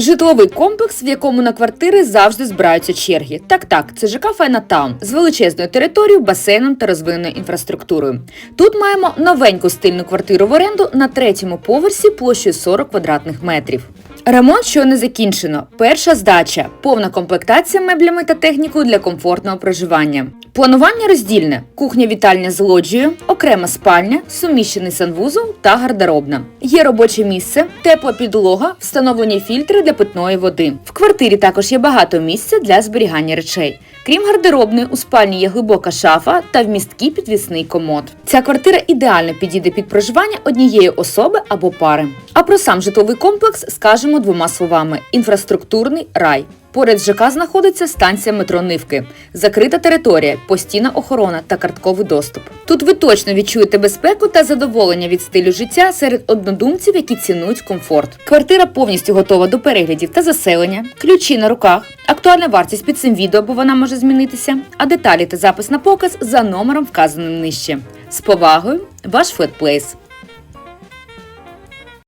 Житловий комплекс, в якому на квартири завжди збираються черги. Так, так, це ЖК Файна Таун з величезною територією, басейном та розвиненою інфраструктурою. Тут маємо новеньку стильну квартиру в оренду на третьому поверсі площею 40 квадратних метрів. Ремонт щойно закінчено. Перша здача, повна комплектація меблями та технікою для комфортного проживання. Планування роздільне: кухня вітальня з лоджією, окрема спальня, суміщений санвузол та гардеробна. Є робоче місце, тепла підлога, встановлені фільтри для питної води. В квартирі також є багато місця для зберігання речей. Крім гардеробної, у спальні є глибока шафа та вмісткий підвісний комод. Ця квартира ідеально підійде під проживання однієї особи або пари. А про сам житловий комплекс скажемо двома словами: інфраструктурний рай. Поряд з ЖК знаходиться станція метро Нивки, закрита територія, постійна охорона та картковий доступ. Тут ви точно відчуєте безпеку та задоволення від стилю життя серед однодумців, які цінують комфорт. Квартира повністю готова до переглядів та заселення, ключі на руках, актуальна вартість під цим відео, бо вона може змінитися, а деталі та запис на показ за номером вказаним нижче. З повагою, ваш Флетплейс.